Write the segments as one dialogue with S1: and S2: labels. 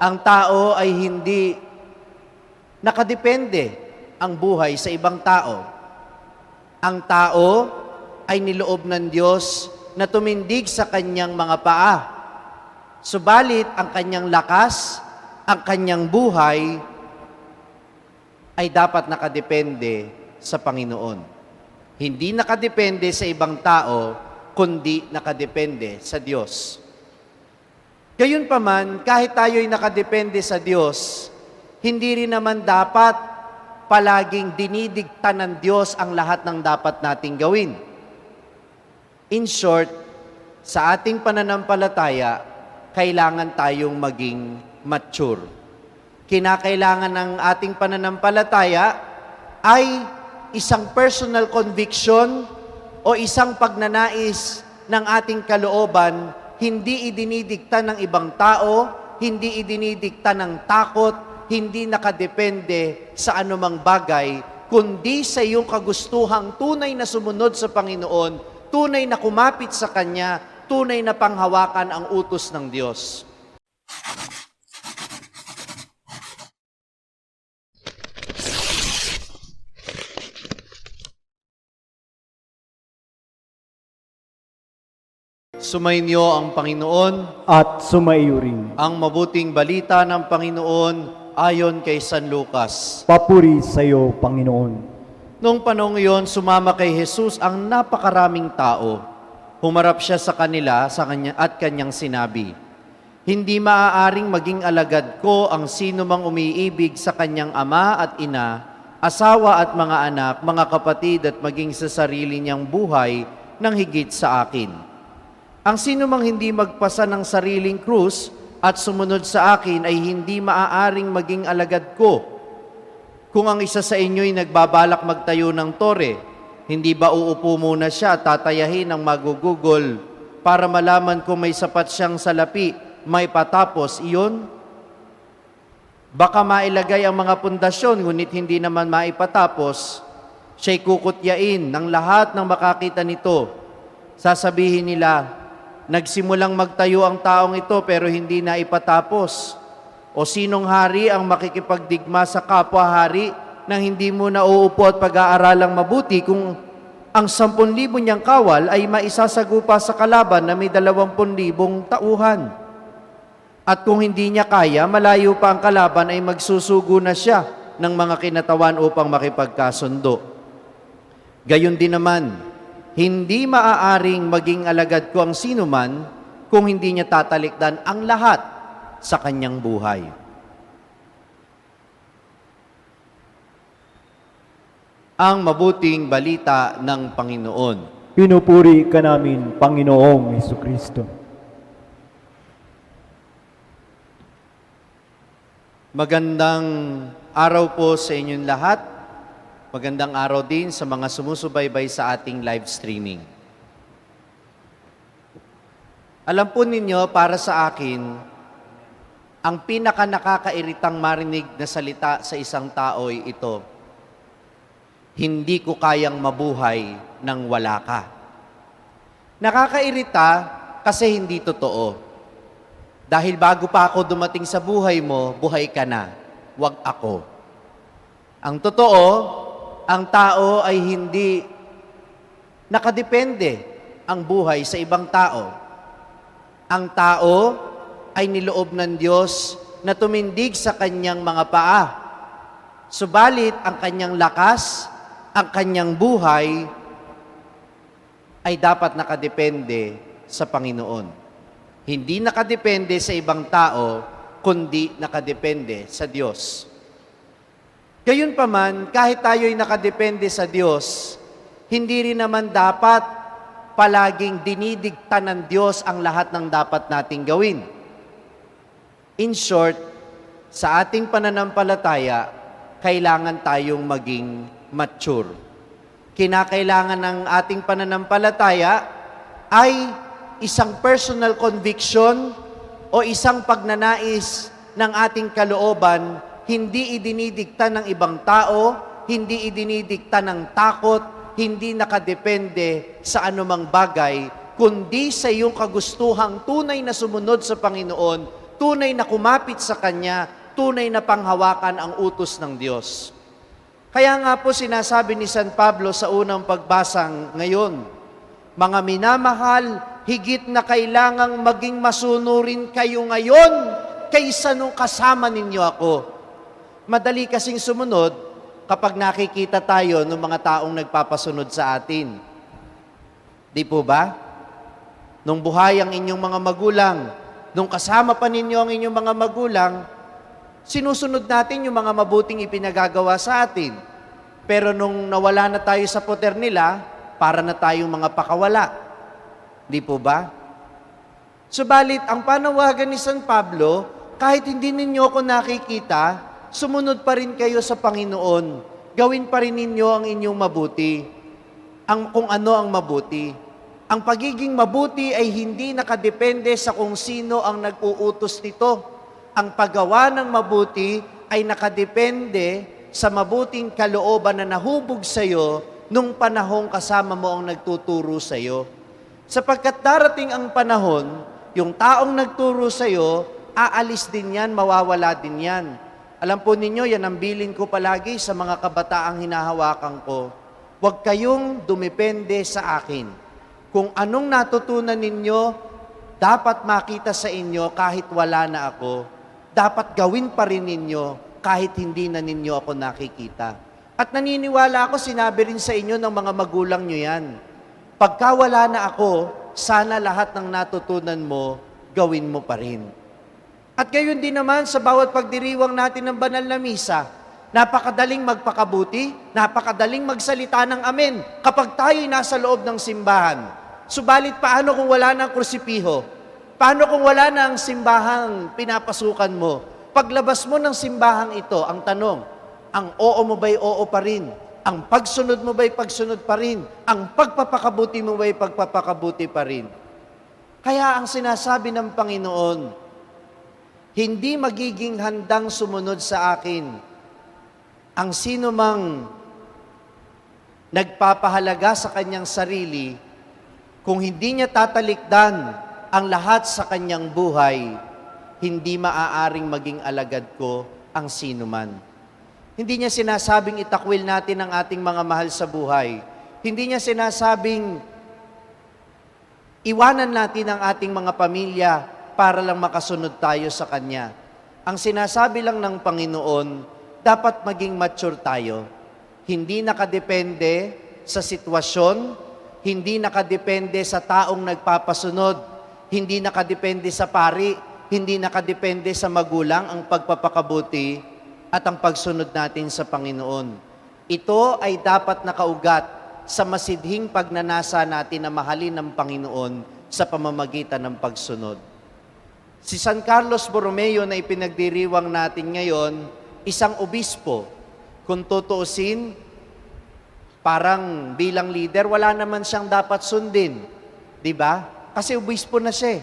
S1: ang tao ay hindi nakadepende ang buhay sa ibang tao. Ang tao ay niloob ng Diyos na tumindig sa kanyang mga paa. Subalit ang kanyang lakas, ang kanyang buhay ay dapat nakadepende sa Panginoon. Hindi nakadepende sa ibang tao, kundi nakadepende sa Diyos. Gayunpaman, kahit tayo'y nakadepende sa Diyos, hindi rin naman dapat palaging dinidikta ng Diyos ang lahat ng dapat nating gawin. In short, sa ating pananampalataya, kailangan tayong maging mature. Kinakailangan ng ating pananampalataya ay isang personal conviction o isang pagnanais ng ating kalooban, hindi idinidikta ng ibang tao, hindi idinidikta ng takot, hindi nakadepende sa anumang bagay, kundi sa iyong kagustuhang tunay na sumunod sa Panginoon, tunay na kumapit sa Kanya, tunay na panghawakan ang utos ng Diyos. Sumainyo ang Panginoon,
S2: at sumaiyo rin.
S1: ang mabuting balita ng Panginoon ayon kay San Lucas.
S2: Papuri sa iyo, Panginoon.
S1: Noong panong iyon, sumama kay Jesus ang napakaraming tao. Humarap siya sa kanila sa kanya, at kanyang sinabi, Hindi maaaring maging alagad ko ang sino mang umiibig sa kanyang ama at ina, asawa at mga anak, mga kapatid at maging sa sarili niyang buhay ng higit sa akin. Ang sino mang hindi magpasa ng sariling krus at sumunod sa akin ay hindi maaaring maging alagad ko. Kung ang isa sa inyo'y nagbabalak magtayo ng tore, hindi ba uupo muna siya at tatayahin ang magugugol para malaman kung may sapat siyang salapi, may patapos iyon? Baka mailagay ang mga pundasyon, ngunit hindi naman maipatapos, siya'y kukutyain ng lahat ng makakita nito. Sasabihin nila, nagsimulang magtayo ang taong ito pero hindi na ipatapos. O sinong hari ang makikipagdigma sa kapwa-hari nang hindi mo na uupo at pag-aaralang mabuti kung ang 10,000 niyang kawal ay maisasagupa sa kalaban na may 20,000 tauhan. At kung hindi niya kaya, malayo pa ang kalaban ay magsusugo na siya ng mga kinatawan upang makipagkasundo. Gayon din naman, hindi maaaring maging alagad ko ang sinuman kung hindi niya tatalikdan ang lahat sa kanyang buhay. Ang mabuting balita ng Panginoon.
S2: Pinupuri ka namin, Panginoong Heso Kristo.
S1: Magandang araw po sa inyong lahat. Magandang araw din sa mga sumusubaybay sa ating live streaming. Alam po ninyo, para sa akin, ang pinaka nakakairitang marinig na salita sa isang tao ay ito, hindi ko kayang mabuhay nang wala ka. Nakakairita kasi hindi totoo. Dahil bago pa ako dumating sa buhay mo, buhay ka na. Huwag ako. Ang totoo, ang tao ay hindi nakadepende ang buhay sa ibang tao. Ang tao ay niloob ng Diyos na tumindig sa kanyang mga paa. Subalit ang kanyang lakas, ang kanyang buhay ay dapat nakadepende sa Panginoon. Hindi nakadepende sa ibang tao, kundi nakadepende sa Diyos. Gayunpaman, kahit tayo'y nakadepende sa Diyos, hindi rin naman dapat palaging dinidikta ng Diyos ang lahat ng dapat nating gawin. In short, sa ating pananampalataya, kailangan tayong maging mature. Kinakailangan ng ating pananampalataya ay isang personal conviction o isang pagnanais ng ating kalooban, hindi idinidikta ng ibang tao, hindi idinidikta ng takot, hindi nakadepende sa anumang bagay, kundi sa iyong kagustuhang tunay na sumunod sa Panginoon, tunay na kumapit sa Kanya, tunay na panghawakan ang utos ng Diyos. Kaya nga po sinasabi ni San Pablo sa unang pagbasang ngayon, Mga minamahal, higit na kailangang maging masunurin kayo ngayon kaysa nung kasama ninyo ako. Madali kasing sumunod kapag nakikita tayo ng mga taong nagpapasunod sa atin. Di po ba? Nung buhay ang inyong mga magulang, nung kasama pa ninyo ang inyong mga magulang, sinusunod natin yung mga mabuting ipinagagawa sa atin. Pero nung nawala na tayo sa poder nila, para na tayong mga pakawala. Di po ba? Subalit, ang panawagan ni San Pablo, kahit hindi ninyo ako nakikita, sumunod pa rin kayo sa Panginoon. Gawin pa rin ninyo ang inyong mabuti. Ang, kung ano ang mabuti. Ang pagiging mabuti ay hindi nakadepende sa kung sino ang nag-uutos nito. Ang paggawa ng mabuti ay nakadepende sa mabuting kalooban na nahubog sa iyo nung panahong kasama mo ang nagtuturo sa iyo. Sapagkat darating ang panahon, yung taong nagturo sa iyo, aalis din yan, mawawala din yan. Alam po ninyo, yan ang bilin ko palagi sa mga kabataang hinahawakan ko. Huwag kayong dumepende sa akin. Kung anong natutunan ninyo, dapat makita sa inyo kahit wala na ako. Dapat gawin pa rin ninyo kahit hindi na ninyo ako nakikita. At naniniwala ako, sinabi rin sa inyo ng mga magulang nyo yan. Pagka wala na ako, sana lahat ng natutunan mo, gawin mo pa rin. At gayon din naman sa bawat pagdiriwang natin ng banal na misa, napakadaling magpakabuti, napakadaling magsalita ng amen kapag tayo'y nasa loob ng simbahan. Subalit paano kung wala ng krusipiho? Paano kung wala ang simbahang pinapasukan mo? Paglabas mo ng simbahang ito, ang tanong, ang oo mo ba'y oo pa rin? Ang pagsunod mo ba'y pagsunod pa rin? Ang pagpapakabuti mo ba'y pagpapakabuti pa rin? Kaya ang sinasabi ng Panginoon, hindi magiging handang sumunod sa akin ang sino mang nagpapahalaga sa kanyang sarili kung hindi niya tatalikdan ang lahat sa kanyang buhay, hindi maaaring maging alagad ko ang sino man. Hindi niya sinasabing itakwil natin ang ating mga mahal sa buhay. Hindi niya sinasabing iwanan natin ang ating mga pamilya para lang makasunod tayo sa Kanya. Ang sinasabi lang ng Panginoon, dapat maging mature tayo. Hindi nakadepende sa sitwasyon, hindi nakadepende sa taong nagpapasunod, hindi nakadepende sa pari, hindi nakadepende sa magulang ang pagpapakabuti at ang pagsunod natin sa Panginoon. Ito ay dapat nakaugat sa masidhing pagnanasa natin na mahalin ng Panginoon sa pamamagitan ng pagsunod. Si San Carlos Borromeo na ipinagdiriwang natin ngayon, isang obispo. Kung tutuusin, parang bilang leader, wala naman siyang dapat sundin. Di ba? Kasi obispo na siya. eh.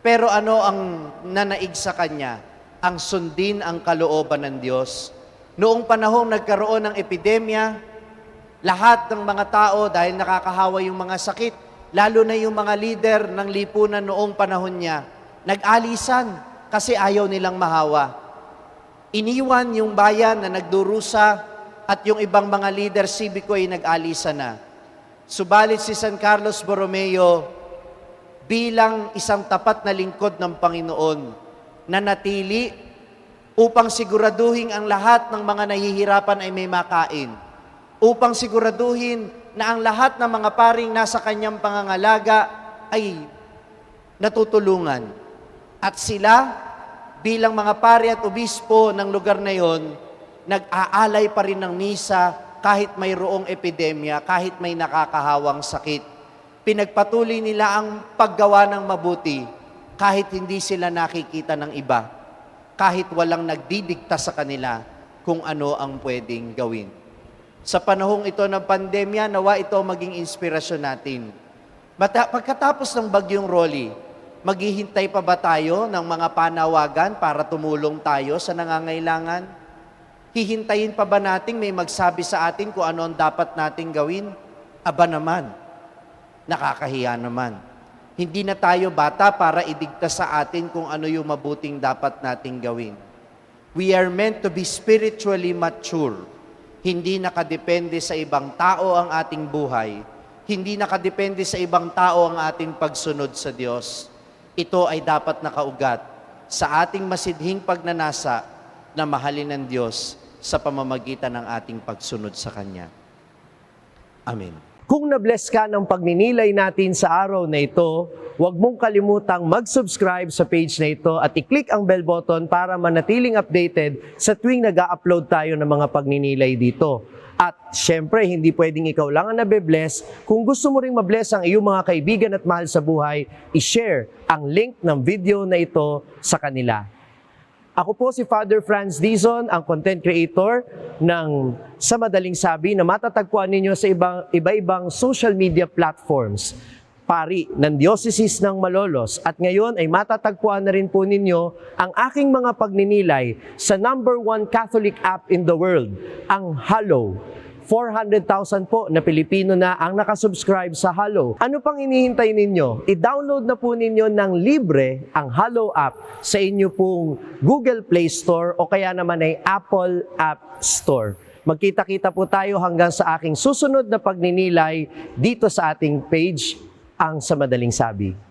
S1: Pero ano ang nanaig sa kanya? Ang sundin ang kalooban ng Diyos. Noong panahong nagkaroon ng epidemya, lahat ng mga tao, dahil nakakahawa yung mga sakit, lalo na yung mga leader ng lipunan noong panahon niya, nag-alisan kasi ayaw nilang mahawa. Iniwan yung bayan na nagdurusa at yung ibang mga leader sibiko ay nag-alisa na. Subalit si San Carlos Borromeo bilang isang tapat na lingkod ng Panginoon na natili upang siguraduhin ang lahat ng mga nahihirapan ay may makain. Upang siguraduhin na ang lahat ng mga paring nasa kanyang pangangalaga ay natutulungan. At sila, bilang mga pari at obispo ng lugar na yon, nag-aalay pa rin ng misa kahit mayroong epidemya, kahit may nakakahawang sakit. Pinagpatuloy nila ang paggawa ng mabuti kahit hindi sila nakikita ng iba, kahit walang nagdidikta sa kanila kung ano ang pwedeng gawin. Sa panahong ito ng pandemya, nawa ito maging inspirasyon natin. Pagkatapos ng bagyong Rolly, maghihintay pa ba tayo ng mga panawagan para tumulong tayo sa nangangailangan? Hihintayin pa ba nating may magsabi sa atin kung ano ang dapat nating gawin? Aba naman, nakakahiya naman. Hindi na tayo bata para idigta sa atin kung ano yung mabuting dapat nating gawin. We are meant to be spiritually mature. Hindi nakadepende sa ibang tao ang ating buhay. Hindi nakadepende sa ibang tao ang ating pagsunod sa Diyos. Ito ay dapat nakaugat sa ating masidhing pagnanasa na mahalin ng Diyos sa pamamagitan ng ating pagsunod sa Kanya. Amen.
S3: Kung na-bless ka ng pagninilay natin sa araw na ito, huwag mong kalimutang mag-subscribe sa page na ito at i-click ang bell button para manatiling updated sa tuwing nag upload tayo ng mga pagninilay dito. At syempre, hindi pwedeng ikaw lang ang nabe-bless. Kung gusto mo ring mabless ang iyong mga kaibigan at mahal sa buhay, i-share ang link ng video na ito sa kanila. Ako po si Father Franz Dizon, ang content creator ng Sa Madaling Sabi na matatagpuan ninyo sa ibang, iba-ibang social media platforms. Pari ng Diocese ng Malolos at ngayon ay matatagpuan na rin po ninyo ang aking mga pagninilay sa number one Catholic app in the world, ang Hallow. 400,000 po na Pilipino na ang nakasubscribe sa Halo. Ano pang inihintay ninyo? I-download na po ninyo ng libre ang Halo app sa inyo pong Google Play Store o kaya naman ay Apple App Store. Magkita-kita po tayo hanggang sa aking susunod na pagninilay dito sa ating page, ang sa madaling sabi.